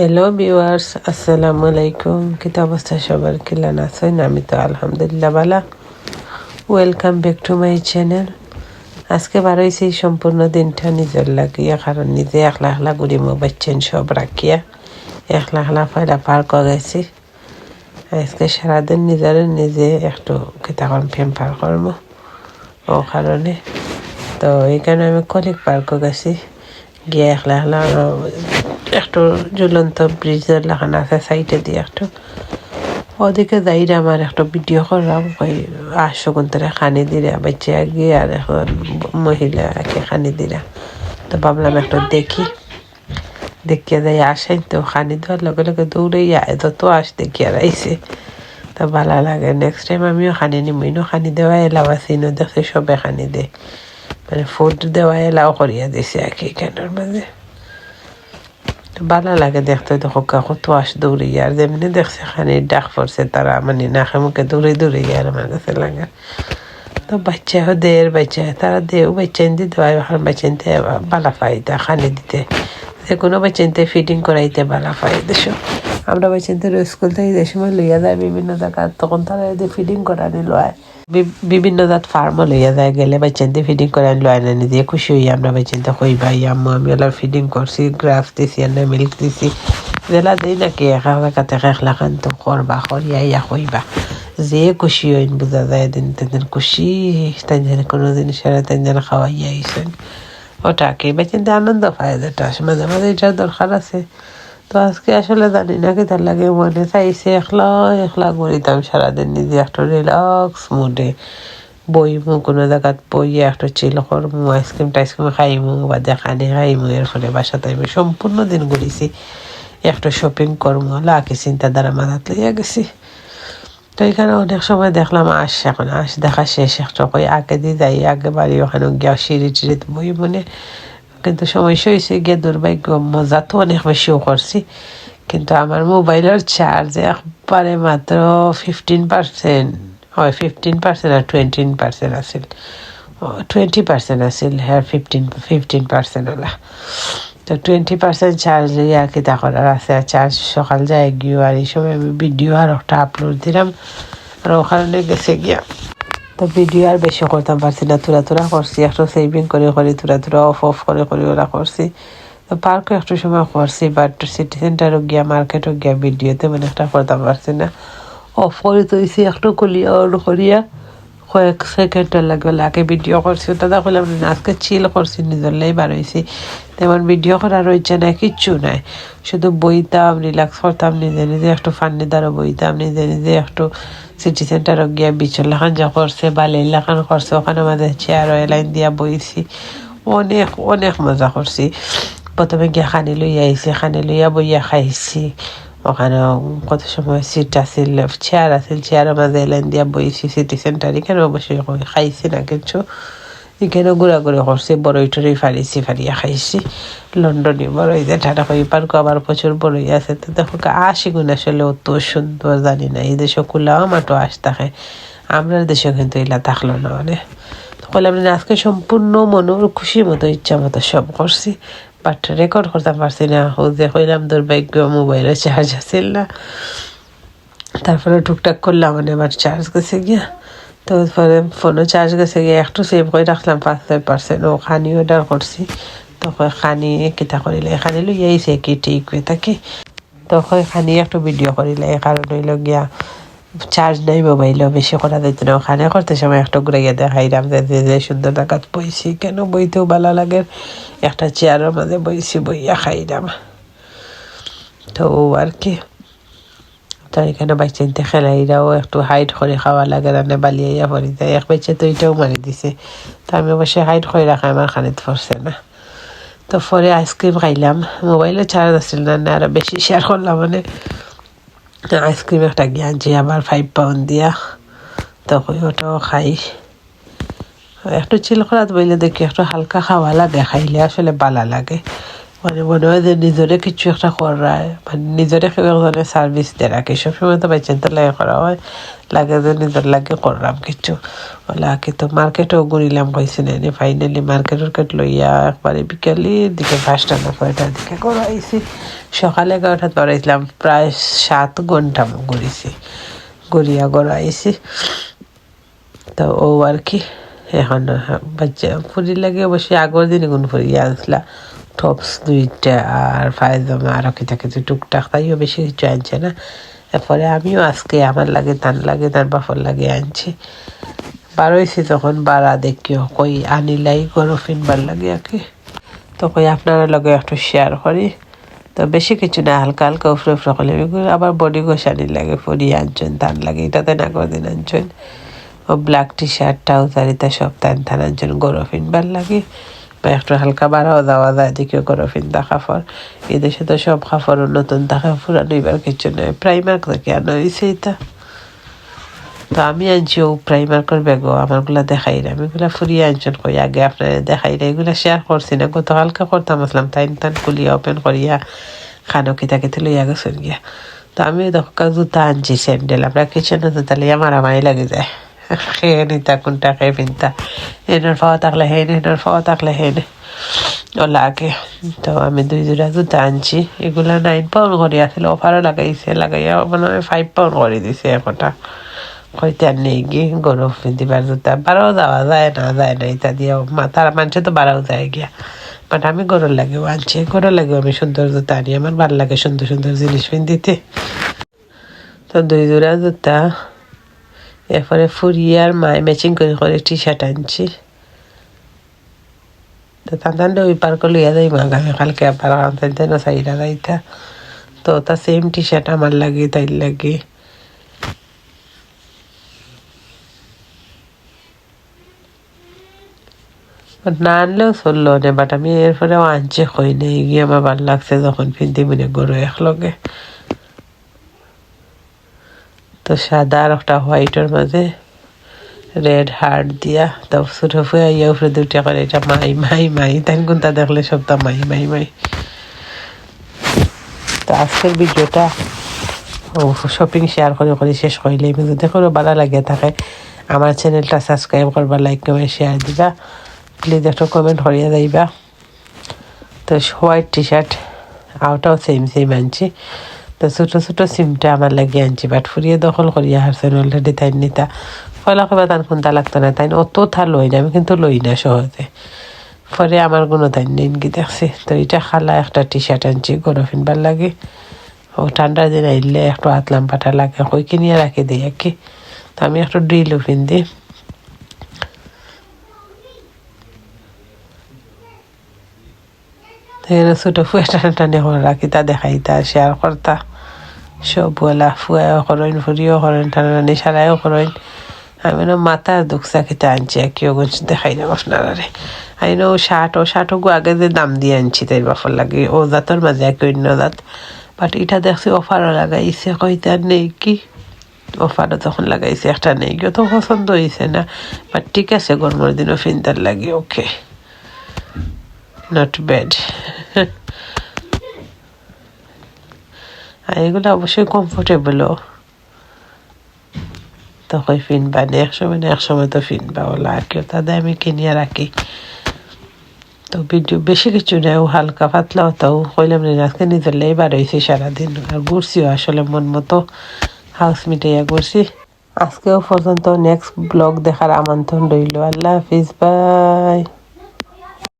Hello viewers আসসালামু আলাইকুম কিতা অবস্থা সবার কিলান আছেন আমি তো আলহামদুলিল্লাহ বালা welcome back to my channel আজকে বারোই সেই সম্পূর্ণ দিনটা নিজের লাগিয়া কারণ নিজে একলা একলা গুড়ি বাচ্চেন সব রাখিয়া একলা একলা পয়লা পার্ক গেছি আজকে সারাদিন নিজের নিজে একটু কিতাখন পার করব ও কারণে তো এইখানে আমি কলিক পার্কও গেছি গিয়ে একলা একলা একটু ঝুলন্ত ব্রিজের লাগানো আছে সাইডে দিয়ে একটু। ওদিকে যাইরা আমার একটা ভিডিও করলাম ওই আশগুন্তরে খানি দিরা বাচ্চা গিয়ে আর এখন মহিলাকে খানি দিরা তো ভাবলাম একটু দেখি। দেখিয়া যাই আসেন তো, খানি দেওয়ার লগে লগে দৌড়ে এত তো আস দেখিয়া আইসে তো ভালো লাগে। নেক্সট টাইম আমিও খানি নিমইনো খানি দেওয়া এলাও আছি ন দেখছি সবে খানি দে। মানে ফুড দেওয়া এলাও করিয়া দিছে আর কি এখানের মাঝে ভালো লাগে দেখতে দেখো কত আস দৌড়ে আর যেমনি দেখছে খানি ডাক পড়ছে তারা মানে নাকে মুখে দৌড়ে দৌড়ে গিয়ে আমার কাছে লাগে তো বাচ্চা দের বাচ্চা তারা দেও বাচ্চা এনতে দেওয়া এখন বাচ্চা এনতে বালা ফায়দা খানি দিতে যে কোনো বাচ্চা নিতে ফিটিং করাইতে বালা ফায়দা সব আমরা বাচ্চা এনতে স্কুল থেকে যে সময় লইয়া যায়, বিভিন্ন জায়গা, তখন তারা এদের ফিডিং করানি লয়। বিভিন্ন জাত ফার্মও লইয়া যায়, গেলে বাচ্চাদের ফিডিং করে লয় না, নিজে খুশি হই আমরা বাচ্চাদের কই ভাই, আম্মু, আমি ওলা ফিডিং করছি গ্রাফ দিছি আর মিল্ক দিছি। জেলা দেই নাকি একা থেকে একলা খান তো করবা, করিয়া ইয়া কইবা। যে খুশি হইন, বোঝা যায় দিন তেদিন খুশি যেন কোনো জিনিসের যেন খাওয়াইয়া আইসেন। ওটাকে বাচ্চাদের আনন্দ পায় যেটা, মাঝে মাঝে এটার দরকার আছে। তো আজকে আসলে জানি না কি তার লাগে মনে চাইছে, একলা একলা করিতাম সারাদিন নিজে একটা রিল্যাক্স মুডে বইমু কোনো জায়গাত বইয়ে একটা চিল করমু আইসক্রিম টাইসক্রিম খাইমু, বা দেখানি খাইমু এর ফলে বাসাতে আমি সম্পূর্ণ দিন ঘুরিছি। একটা শপিং করমু লাকি চিন্তাধারা মাথাত লইয়া গেছি। তো এখানে অনেক সময় দেখলাম আস এখন আস দেখা শেষ, একটা কই আগে দিয়ে যাই, আগে বাড়ি ওখানে গিয়া সিঁড়ি টিড়িতে বই মনে কিন্তু সমস্যা হয়েছে গিয়ে দুর্ভাগ্য, মজা তো অনেক বেশিও করছি। কিন্তু আমার মোবাইলের চার্জ একবারে মাত্র ফিফটিন পার্সেন্ট হয় ফিফটিন পার্সেন্ট আর টোয়েন্টিন পার্সেন্ট আছিল। টোয়েন্টি পার্সেন্ট আছিল হ্যাঁ ফিফটিন ফিফটিন পার্সেন্ট ওলা তো টোয়েন্টি পার্সেন্ট চার্জ লইয়া কিতা করার আছে। আর চার্জ সকাল যায় গিয়ে আর এই সময় আমি ভিডিও আর একটা আপলোড দিলাম। আর ওখানে গেছে গিয়া তো ভিডিও আর বেশি করতাম পারছি না তুরা তুরা করছি। একটু সেভিং করে করে তুরা তুরা অফ অফ করে করে ওরা করছি। তো পার্কও একটু সময় করছি বাট সিটি সেন্টারও গিয়া মার্কেটও গিয়া ভিডিওতে মানে একটা করতাম পারছি না। অফ করে তৈছি একটু কলিয়া অন করিয়া কয়েক সেকেন্ডের লাগবে, লাগে ভিডিও করছি। না আজকে চিল করছি, নিজের লাই বার হয়েছি তেমন ভিডিও করার রয়েছে না, কিচ্ছু নাই। শুধু বইতাম রিল্যাক্স করতাম, নিজে নিজে একটু ফান্নি দ্বারা বইতাম, নিজে নিজে একটু সিটি সেন্টারও গিয়া বিচল লাখান যা করছে বা লেলাখান করছে, ওখানে আমাদের চেয়ার লাইন দিয়া বইছি। অনেক অনেক মজা করছি। প্রথমে গিয়া খানি লইয়া আইছি, খানি লইয়া বইয়া খাইছি। ওখানে কত সময় সিট আছিল চেয়ার আছিল চেয়ারের মাঝে এলাইন দিয়া বইছি সিটি সেন্টার এখানে অবশ্যই খাইছি না কিছু এখানে ঘোরাঘুরি করছি বড়ই টরই ফারিছি ফারিয়া খাইছি। লন্ডনে বড়ই যে ঠাটা কই পার্ক, আবার প্রচুর বড়ই আছে। তো দেখো আশি গুণ আসলে অত সুন্দর জানি না, এই দেশে কুলাও মাটো আস থাকে। আমরা দেশে কিন্তু এলা থাকল না মানে। আমি আজকে সম্পূর্ণ মনোর খুশি মতো, ইচ্ছা মতো সব করছি বাট রেকর্ড করতে পারছি না। ও যে কইলাম, দুর্ভাগ্য মোবাইলে চার্জ আছিল না। তারপরে টুকটাক করলাম মানে আবার চার্জ গেছে গিয়া। তো পরে ফোনও চার্জ গেছে, গিয়ে একটু সেভ করে রাখলাম, পাঁচ ছয় পার্সেন্ট ও খানি অর্ডার করছি। তখন খানি কিতা করিলে? খানি লই আইছে, কি ঠিক হয়ে থাকে তখন খানি একটু ভিডিও করিলে, এই কারণ হইল গিয়া চার্জ নাই মোবাইলও বেশি করা যাইতো না। ওখানে করতে সময় একটু ঘুরে ঘুরাইয়া দেখাইলাম যে যে সুন্দর জায়গাত বইছি। কেন বইতেও ভালো লাগে? একটা চেয়ারের মাঝে বইছি, বইয়া খাইলাম তো আর কি। তো এখানে বাচ্চা ইনতে খেলাইরাও একটু হাইট করে খাওয়া লাগে রান্না বালিয়াইয়া পড়ি যায়। এক বাচ্চা তো এটাও মারি দিছে। তো আমি অবশ্যই হাইট করে রাখা আমার খানিত পড়ছে না। তো পরে আইসক্রিম খাইলাম। মোবাইলে চার্জ আসছিল না না আরও বেশি শেয়ার করলাম মানে। আইসক্রিম একটা গিয়ানছি আবার ফাইভ পাউন্ড দিয়া, তো ওটাও খাই। একটু চিল করাত বইলে দেখি, একটু হালকা খাওয়া লাগে, খাইলে আসলে বালা লাগে। মানে মনে হয় যে নিজরে কিছু একটা করায় মানে নিজরে কেউ একজনের সার্ভিস দেয় রাখে সবসময় তো বাচ্চা তো লাগে করা হয়, লাগে যে নিজের লাগে করলাম কিছু। লাগে তো মার্কেটেও ঘুরিলাম কইছি না ফাইনালি মার্কেট উর্কেট লইয়া একবারে বিকালের দিকে পাঁচটা না কয়টার দিকে করাইছি সকালে এগারোটা ধরাইছিলাম প্রায় সাত ঘণ্টা ঘুরিছি ঘুরিয়া গড়াইছি তো ও আর কি এখন বাচ্চা ফুরি লাগে অবশ্যই আগের দিন গুণ ফুরিয়ে আনছিলা। টপস দুইটা আর ফায়জামা আরও কিতা কিছু টুকটাক, তাইও বেশি কিছু আনছে না। এরপরে আমিও আজকে আমার লাগে তান লাগে, তার বাপর লাগে আনছি। বারোইছি তখন বাড়া দেখিও কই আনিলাই, গরু ফিনবার লাগে আর কি। তো কই আপনার লগে একটু শেয়ার করি। তো বেশি কিছু না, হালকা হালকা উফরে উফরে করলে আবার বডি গোসানি লাগে ফুরি আনছেন তান লাগে। এটাতে না দিন আনছেন। ও ব্ল্যাক টি শার্টটাও তারিতা সব তান থান আনছেন, গরু ফিনবার লাগে। বা একটু হালকা বাড়াও দেওয়া যায় দিকে করে ফিন্দা কাপড় এদেশে তো সব কাপড় নতুন থাকে পুরানো এবার কিছু নয় প্রাইমার্ক থেকে আনা এটা। তো আমি আনছি ও প্রাইমার্কের ব্যাগও আমারগুলা দেখাই না আমি এগুলা ফুরিয়ে আনছেন কই, আগে আপনার দেখাই না এগুলা শেয়ার করছি না গতকালকে করতাম, আসলাম তাই তান খুলিয়া ওপেন করিয়া খানো কিতা কিতে লইয়া গেছেন গিয়া। তো আমি দোকা জুতা আনছি স্যান্ডেল আমরা কিচেনে জুতা লিয়া মারামারি লাগে যায়। খেয়ে নিতা কোনটা খেয়ে পিনতা এনার পাওয়া থাকলে হেন এনার পাওয়া থাকলে হেন ও লাগে তো আমি দুই জোড়া জুতা আনছি এগুলা নাইন পাউন্ড করে আসলে অফারও লাগাইছে লাগাইয়া মানে ফাইভ পাউন্ড করে দিছে একটা কইতে আর নেই গিয়ে গরম পিন্ধিবার জুতা বারো যাওয়া যায় না যায় না ইত্যাদি দিয়ে তারা মানুষ তো বারাও যায় গিয়া বাট আমি গরুর লাগেও আনছি গরুর লাগেও আমি সুন্দর জুতা আনি আমার ভালো লাগে সুন্দর সুন্দর জিনিস পিন্ধিতে তো দুই জোড়া জুতা এরপরে ফুরিয়ার মায় ম্যাচিং করে করে টি শার্ট আনছি। তো তান্তান ওই পার্ক লইয়া যাই মা কালকে আবার না সাইডা যাইতা তো। তা সেম টি শার্ট আমার লাগে, তাই লাগে। না আনলেও চলল না বাট আমি এরপরেও আনছে কই নেই গিয়ে আমার ভালো লাগছে যখন পিন্দি মনে গরু একলগে। তো সাদা আর একটা হোয়াইটের মাঝে রেড হার্ট দিয়া তো ছোট ফুয়া ইয়া উপরে দুটা করে এটা মাই মাই মাই। তাই কোনটা দেখলে সব সবটা মাই মাই মাই। তো আজকের ভিডিওটা শপিং শেয়ার করে করে শেষ করলে যদি কোনো ভালো লাগে থাকে, আমার চ্যানেলটা সাবস্ক্রাইব করবা লাইক কমেন্ট শেয়ার দিবা। প্লিজ একটা কমেন্ট করিয়া যাইবা। তো হোয়াইট টি শার্ট আউটাও সেম সেম আনছি। তো ছোটো ছোটো সিমটা আমার লাগে আনছি বাট ফুরিয়ে দখল করিয়া হারছেন অলরেডি তাই নিতা। ফলা কবা তার কোনটা লাগতো না তাই অত থা লই না, আমি কিন্তু লই না সহজে। পরে আমার কোনো তাই নেনকি দেখছি, তো এটা খালা একটা টি শার্ট আনছি, গরম ফিনবার লাগে। ও ঠান্ডার দিন আইলে একটু হাতলাম পাটা লাগে, কই কিনিয়ে রাখি দিই আর কি তো আমি একটু ড্রিলও ফিন্দি এখানে ছোটো ফুয়া টানে টানে করে রাখি তা দেখাই তা শেয়ার করতা সব বলা ফুয়াও করেন ফুরিও করেন টানা টানি সারাইও করেন আমি না মাথা দুঃখসা খেতে আনছি কেউ গুছ দেখাই না আপনারা আমি না ও শার্ট ও শার্ট গো আগে যে দাম দিয়ে আনছি তাই বাফর লাগে ও জাতর মাঝে এক অন্য জাত বাট এটা দেখছি অফারও লাগাইছে কইতে নেই কি অফারও তখন লাগাইছে একটা নেই কেউ তো পছন্দ হয়েছে না বাট ঠিক আছে গরমের দিনও ফিনতার লাগে ওকে নট ব্যাড আর এগুলো অবশ্যই কমফোর্টেবলও তখন ফিনবা? না এক সময় না এক সময় তো ফিনবা ওলা কেউ তাদের আমি কিনিয়ে রাখি। তো ভিডিও বেশি কিছু নেই হালকা পাতলা হতাও কইলাম না আজকে নিজের লেবার হয়েছি সারাদিন। আর ঘুরছিও আসলে মন মতো। হাউস মিটাইয়া ঘুরছি। আজকেও পর্যন্ত নেক্সট ব্লগ দেখার আমন্ত্রণ রইল। আল্লাহ হাফিজ বাই